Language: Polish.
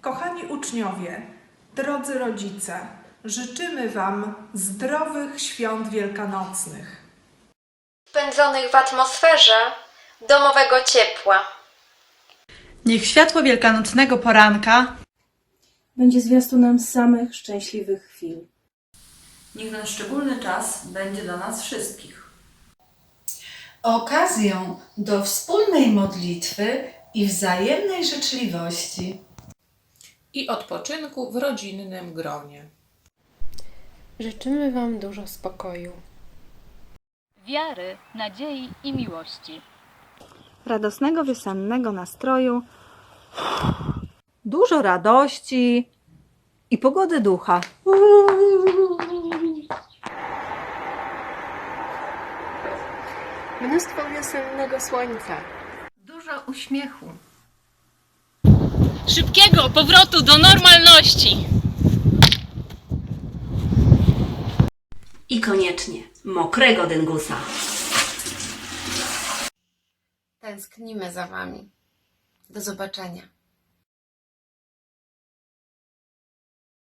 Kochani uczniowie, drodzy rodzice, życzymy Wam zdrowych świąt wielkanocnych. spędzonych w atmosferze domowego ciepła. Niech światło wielkanocnego poranka będzie zwiastunem samych szczęśliwych chwil. Niech ten szczególny czas będzie dla nas wszystkich. okazją do wspólnej modlitwy i wzajemnej życzliwości. I odpoczynku w rodzinnym gronie. Życzymy Wam dużo spokoju. wiary, nadziei i miłości. radosnego wiosennego nastroju, dużo radości i pogody ducha. Mnóstwo wiosennego słońca. Dużo uśmiechu. Szybkiego powrotu do normalności. I koniecznie mokrego dyngusa. Tęsknimy za Wami. Do zobaczenia.